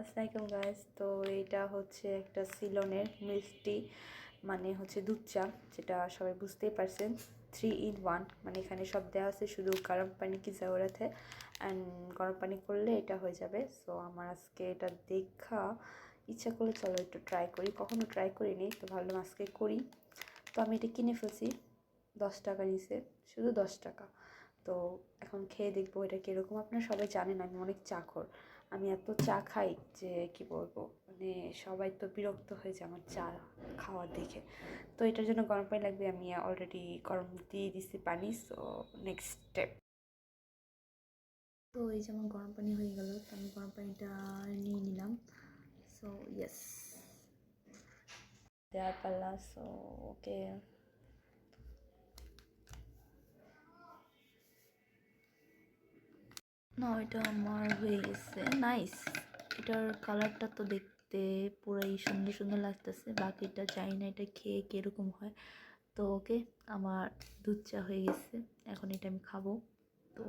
আসসালামাইকুম গাইস তো এটা হচ্ছে একটা সিলনের মিষ্টি মানে হচ্ছে দুধ চা, যেটা সবাই বুঝতেই পারছেন। থ্রি ইন ওয়ান মানে এখানে সব দেওয়া আছে, শুধু গরম পানি কি জাওরাতে অ্যান্ড গরম পানি করলে এটা হয়ে যাবে। সো আমার আজকে এটা দেখা, ইচ্ছা করলে চলো একটু ট্রাই করি। কখনো ট্রাই করিনি তো ভাবলাম আজকে করি। তো আমি এটা কিনে ফেলছি, দশ টাকা নিছে শুধু দশ টাকা। তো এখন খেয়ে দেখব এটা কীরকম। আপনারা সবাই জানেন, আমি অনেক চাখর আমি এত চা খাই যে কি বলব? মানে সবাই তো বিরক্ত হয়ে যায় আমার চা খাওয়া দেখে। তো এটার জন্য গরম পানি লাগবে আমি অলরেডি গরম দিয়ে দিচ্ছি পানি সো নেক্সট স্টেপ তো এই যেমন গরম পানি হয়ে গেল তো আমি গরম পানিটা নিয়ে নিলাম। সো ইয়েস দেওয়ার পাল্লা সো ওকে না, এটা আমার হয়ে গেছে নাইস এটার কালারটা তো দেখতে পুরাই সুন্দর সুন্দর লাগতেছে। বাকিটা চাই না এটা খেয়ে কীরকম হয়। তো ওকে, আমার দুধ চা হয়ে গেছে। এখন এটা আমি খাব। তো